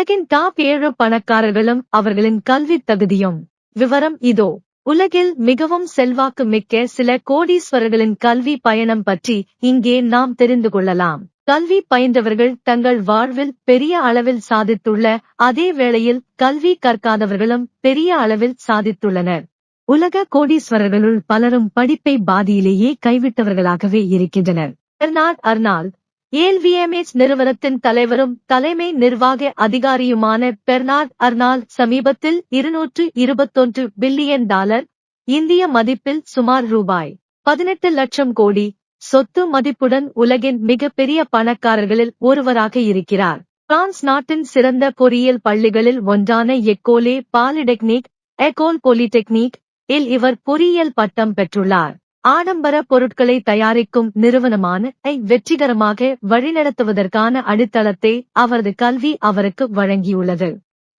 உலகின் டாப் ஏழு பணக்காரர்களும் அவர்களின் கல்வி தகுதியும். விவரம் இதோ. உலகில் மிகவும் செல்வாக்கு மிக்க சில கோடீஸ்வரர்களின் கல்வி பயணம் பற்றி இங்கே நாம் தெரிந்து கொள்ளலாம். கல்வி பயின்றவர்கள் தங்கள் வாழ்வில் பெரிய அளவில் சாதித்துள்ள அதே வேளையில் கல்வி கற்காதவர்களும் பெரிய அளவில் சாதித்துள்ளனர். உலக கோடீஸ்வரர்களுள் பலரும் படிப்பை பாதியிலேயே கைவிட்டவர்களாகவே இருக்கின்றனர். பெர்னார்ட் அர்னால்ட் ஏல்விஎம்எச் நிறுவனத்தின் தலைவரும் தலைமை நிர்வாக அதிகாரியுமான பெர்னார்ட் அர்னால் சமீபத்தில் இருநூற்று இருபத்தொன்று பில்லியன் டாலர் இந்திய மதிப்பில் சுமார் ரூபாய் பதினெட்டு லட்சம் கோடி சொத்து மதிப்புடன் உலகின் மிகப்பெரிய பணக்காரர்களில் ஒருவராக இருக்கிறார். பிரான்ஸ் நாட்டின் சிறந்த பொறியியல் பள்ளிகளில் ஒன்றான எக்கோலே பாலிடெக்னிக் எக்கோல் பொலிடெக்னிக் இல் இவர் பொறியியல் பட்டம் பெற்றுள்ளார். ஆடம்பர பொருட்களை தயாரிக்கும் நிறுவனமான ஐ வெற்றிகரமாக வழிநடத்துவதற்கான அடித்தளத்தை அவரது கல்வி அவருக்கு வழங்கியுள்ளது.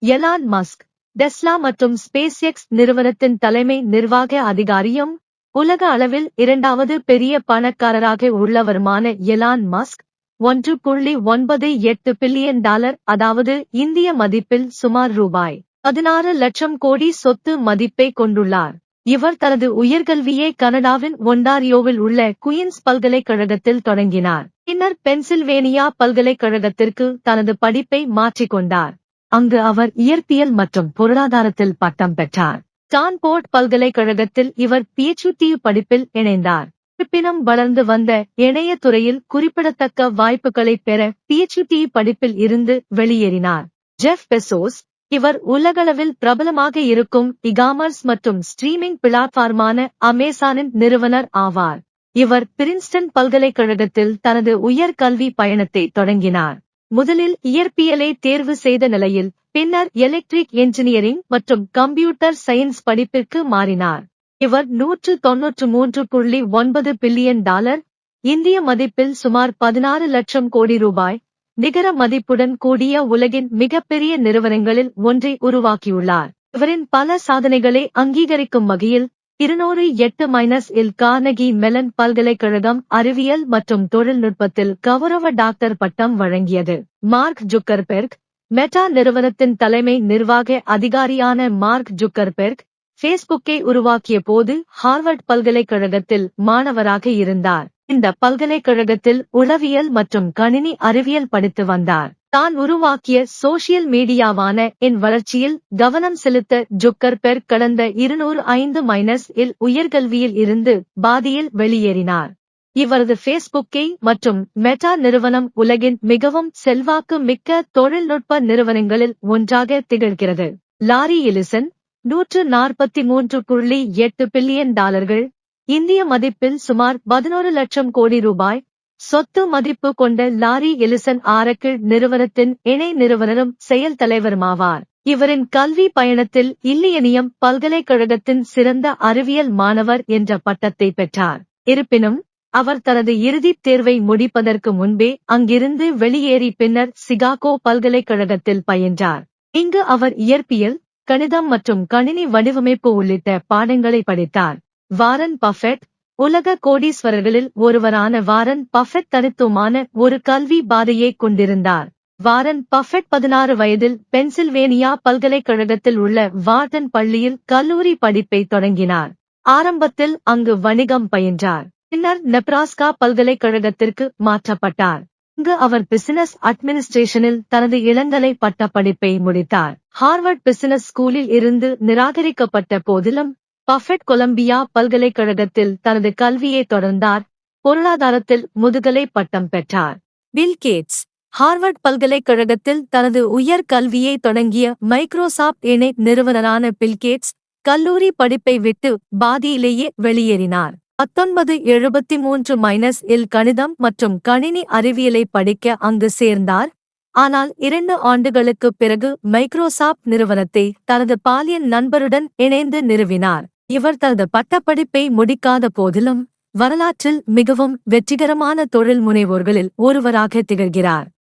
எலான் மஸ்க் டெஸ்லா மற்றும் ஸ்பேஸ் எக்ஸ் நிறுவனத்தின் தலைமை நிர்வாக அதிகாரியும் உலக அளவில் இரண்டாவது பெரிய பணக்காரராக உள்ளவருமான எலான் மஸ்க் ஒன்று புள்ளி ஒன்பது எட்டு பில்லியன் டாலர் அதாவது இந்திய மதிப்பில் சுமார் ரூபாய் பதினாறு லட்சம் கோடி சொத்து மதிப்பை கொண்டுள்ளார். இவர் தனது உயர்கல்வியை கனடாவின் ஒன்டாரியோவில் உள்ள குயின்ஸ் பல்கலைக்கழகத்தில் தொடங்கினார். பின்னர் பென்சில்வேனியா பல்கலைக்கழகத்திற்கு தனது படிப்பை மாற்றிக்கொண்டார். அங்கு அவர் இயற்பியல் மற்றும் பொருளாதாரத்தில் பட்டம் பெற்றார். ஸ்டான்போர்ட் பல்கலைக்கழகத்தில் இவர் பிஎச்டி படிப்பில் இணைந்தார். இருப்பினும் வளர்ந்து வந்த இணைய துறையில் குறிப்பிடத்தக்க வாய்ப்புகளை பெற பிஎச்டி படிப்பில் இருந்து வெளியேறினார். ஜெஃப் பெசோஸ் இவர் உலகளவில் பிரபலமாக இருக்கும் இகாமர்ஸ் மற்றும் ஸ்ட்ரீமிங் பிளாட்ஃபார்மான அமேசானின் நிறுவனர் ஆவார். இவர் பிரின்ஸ்டன் பல்கலைக்கழகத்தில் தனது உயர்கல்வி பயணத்தை தொடங்கினார். முதலில் இயற்பியலை தேர்வு செய்த நிலையில் பின்னர் எலக்ட்ரிக் என்ஜினியரிங் மற்றும் கம்ப்யூட்டர் சயின்ஸ் படிப்பிற்கு மாறினார். இவர் நூற்று தொன்னூற்று மூன்று புள்ளி ஒன்பது பில்லியன் டாலர் இந்திய மதிப்பில் சுமார் பதினாறு லட்சம் கோடி ரூபாய் நிகர மதிப்புடன் கூடிய உலகின் மிகப்பெரிய நிறுவனங்களில் ஒன்றை உருவாக்கியுள்ளார். இவரின் பல சாதனைகளை அங்கீகரிக்கும் வகையில் இருநூறு எட்டு மைனஸ் இல் கார்னகி மெலன் பல்கலைக்கழகம் அறிவியல் மற்றும் தொழில்நுட்பத்தில் கௌரவ டாக்டர் பட்டம் வழங்கியது. மார்க் ஜுக்கர்பெர்க் மெட்டா நிறுவனத்தின் தலைமை நிர்வாக அதிகாரியான மார்க் ஜுக்கர்பெர்க் ஃபேஸ்புக்கை உருவாக்கிய போது ஹார்வர்ட் பல்கலைக்கழகத்தில் மாணவராக இருந்தார். இந்த பல்கலைக்கழகத்தில் உளவியல் மற்றும் கணினி அறிவியல் படித்து வந்தார். தான் உருவாக்கிய சோசியல் மீடியாவான என் வளர்ச்சியில் கவனம் செலுத்த ஜுக்கர் பெர் கடந்த இருநூறு ஐந்து மைனஸ் இல் உயர்கல்வியில் இருந்து பாதியில் வெளியேறினார். இவரது ஃபேஸ்புக்கை மற்றும் மெட்டா நிறுவனம் உலகின் மிகவும் செல்வாக்கு மிக்க தொழில்நுட்ப நிறுவனங்களில் ஒன்றாக திகழ்கிறது. லாரி எலிசன் நூற்று நாற்பத்தி மூன்று புள்ளி எட்டு பில்லியன் டாலர்கள் இந்திய மதிப்பில் சுமார் பதினோரு லட்சம் கோடி ரூபாய் சொத்து மதிப்பு கொண்ட லாரி எலிசன் ஆரக்கிள் நிறுவனத்தின் இணை நிறுவனரும் செயல் தலைவருமாவார். இவரின் கல்வி பயணத்தில் இல்லியனியம் பல்கலைக்கழகத்தின் சிறந்த அறிவியல் மாணவர் என்ற பட்டத்தை பெற்றார். இருப்பினும் அவர் தனது இறுதித் தேர்வை முடிப்பதற்கு முன்பே அங்கிருந்து வெளியேறி பின்னர் சிகாகோ பல்கலைக்கழகத்தில் பயின்றார். இங்கு அவர் இயற்பியல் கணிதம் மற்றும் கணினி வடிவமைப்பு உள்ளிட்ட பாடங்களை படித்தார். வாரன் பஃபெட் உலக கோடீஸ்வரர்களில் ஒருவரான வாரன் பஃபெட் தனித்துவமான ஒரு கல்வி பாதையை கொண்டிருந்தார். வாரன் பஃபெட் பதினாறு வயதில் பென்சில்வேனியா பல்கலைக்கழகத்தில் உள்ள வார்டன் பள்ளியில் கல்லூரி படிப்பை தொடங்கினார். ஆரம்பத்தில் அங்கு வணிகம் பயின்றார். பின்னர் நெப்ராஸ்கா பல்கலைக்கழகத்திற்கு மாற்றப்பட்டார். இங்கு அவர் பிசினஸ் அட்மினிஸ்ட்ரேஷனில் தனது இளங்கலை பட்ட படிப்பை முடித்தார். ஹார்வர்ட் பிசினஸ் ஸ்கூலில் இருந்து நிராகரிக்கப்பட்ட போதிலும் பஃபெட் கொலம்பியா பல்கலைக்கழகத்தில் தனது கல்வியை தொடர்ந்தார். பொருளாதாரத்தில் முதுகலை பட்டம் பெற்றார். பில் கேட்ஸ் ஹார்வர்ட் பல்கலைக்கழகத்தில் தனது உயர் கல்வியை தொடங்கிய மைக்ரோசாப்ட் இணை நிறுவனரான பில்கேட்ஸ் கல்லூரி படிப்பை விட்டு பாதியிலேயே வெளியேறினார். பத்தொன்பது எழுபத்தி மூன்று மைனஸ் இல் கணிதம் மற்றும் கணினி அறிவியலை படிக்க அங்கு சேர்ந்தார். ஆனால் இரண்டு ஆண்டுகளுக்குப் பிறகு மைக்ரோசாப்ட் நிறுவனத்தை தனது பாலியன் நண்பருடன் இணைந்து நிறுவினார். இவர் தனது பட்டப்படிப்பை முடிக்காத போதிலும் வரலாற்றில் மிகவும் வெற்றிகரமான தொழில் முனைவோர்களில் ஒருவராக திகழ்கிறார்.